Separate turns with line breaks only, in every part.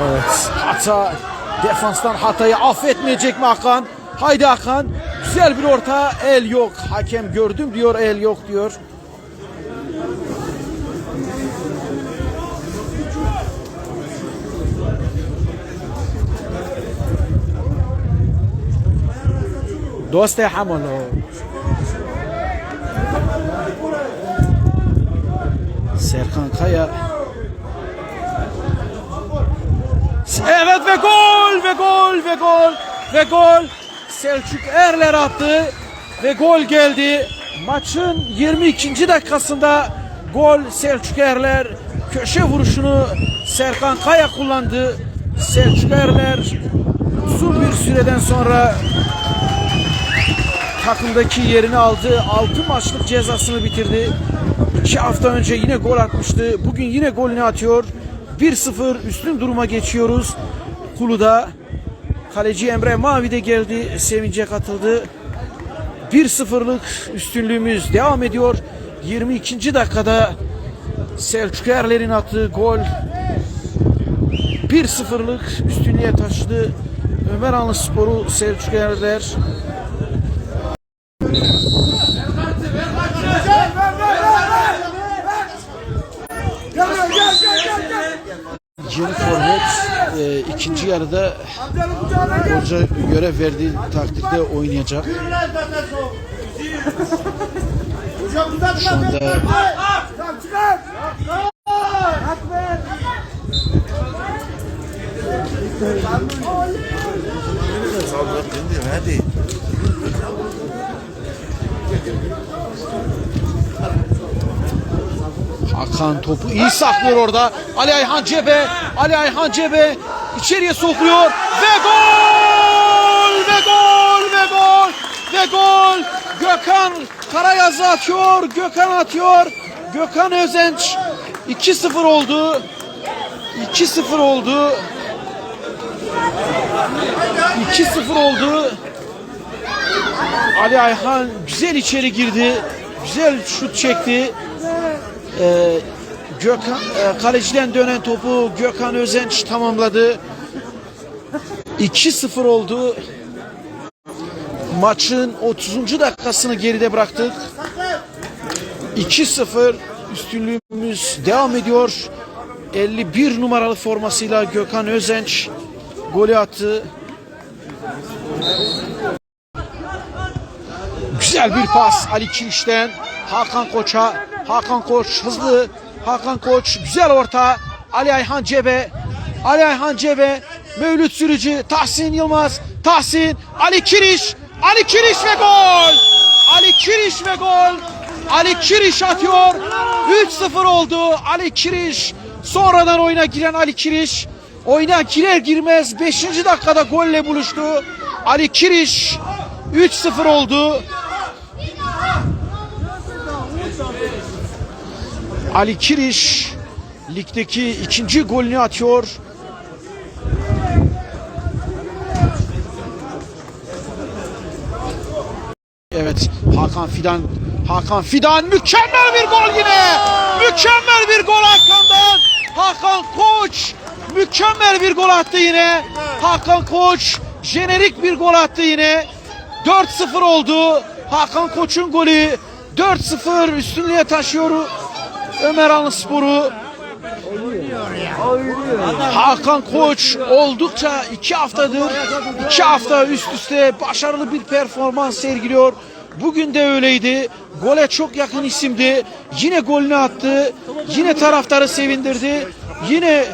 Evet. Hata defanstan hatayı affetmeyecek mi Hakan? Haydi Hakan. Güzel bir orta. El yok. Hakem gördüm diyor. El yok diyor. دوست حمله Serkan Kaya Evet ve gol ve gol ve gol ve gol Selçuk Erler attı ve gol geldi. Maçın 22. dakikasında gol Selçuk Erler köşe vuruşunu Serkan Kaya kullandı. Selçuk Erler uzun bir süreden sonra takımdaki yerini aldı. 6 maçlık cezasını bitirdi. 2 hafta önce yine gol atmıştı. Bugün yine golünü atıyor. 1-0 üstün duruma geçiyoruz. Kulu'da kaleci Emre Mavi de geldi. Sevince katıldı. 1-0'lık üstünlüğümüz devam ediyor. 22. dakikada Selçuk Erler'in attığı gol 1-0'lık üstünlüğe taşıdı. Ömer Anlı Sporu Selçuk Erler Yeni forvet e, ikinci yarıda hoca görev verdiği takdirde oynayacak. Şu anda
Hadi.
Hakan topu iyi saklıyor orada. Ali Ayhan cebe. Ali Ayhan cebe. içeriye sokuyor. Ve gol! Ve gol! Ve gol! Ve gol! Gökhan Karayazı atıyor. Gökhan atıyor. Gökhan Özenç 2-0 oldu. 2-0 oldu. 2-0 oldu. Ali Ayhan güzel içeri girdi. Güzel şut çekti. Ee, Gökhan e, kaleciden dönen topu Gökhan Özenç tamamladı. 2-0 oldu. Maçın 30. dakikasını geride bıraktık. 2-0 üstünlüğümüz devam ediyor. 51 numaralı formasıyla Gökhan Özenç golü attı. Güzel bir pas Ali Kiriş'ten Hakan Koç'a. Hakan Koç hızlı. Hakan Koç güzel orta. Ali Ayhan Cebe. Ali Ayhan Cebe. Mevlüt Sürücü. Tahsin Yılmaz. Tahsin. Ali Kiriş. Ali Kiriş ve gol. Ali Kiriş ve gol. Ali Kiriş atıyor. 3-0 oldu. Ali Kiriş. Sonradan oyuna giren Ali Kiriş. Oyuna girer girmez 5. dakikada golle buluştu. Ali Kiriş 3-0 oldu. Ali Kiriş ligdeki ikinci golünü atıyor. Evet Hakan Fidan Hakan Fidan mükemmel bir gol yine. Mükemmel bir gol Hakan'dan. Hakan Koç mükemmel bir gol attı yine. Hakan Koç jenerik bir gol attı yine. 4-0 oldu. Hakan Koç'un golü 4-0 üstünlüğe taşıyor Ömer Anlıspor'u. Hakan Koç oldukça iki haftadır iki hafta üst üste başarılı bir performans sergiliyor. Bugün de öyleydi. Gole çok yakın isimdi. Yine golünü attı. Yine taraftarı sevindirdi. Yine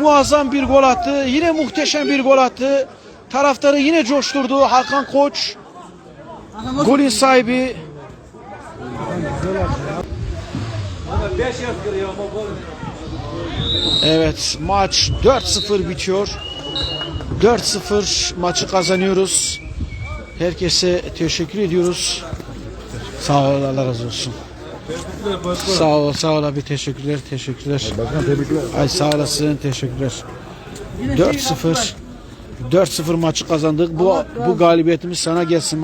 muazzam bir gol attı. Yine muhteşem bir gol attı. Taraftarı yine coşturdu Hakan Koç. Golün sahibi Evet maç 4-0 bitiyor. 4-0 maçı kazanıyoruz. Herkese teşekkür ediyoruz. Sağ ol Allah razı olsun. Sağ ol sağ ol abi teşekkürler teşekkürler. Ay sağ olasın teşekkürler. 4-0 4-0 maçı kazandık. Bu bu galibiyetimiz sana gelsin.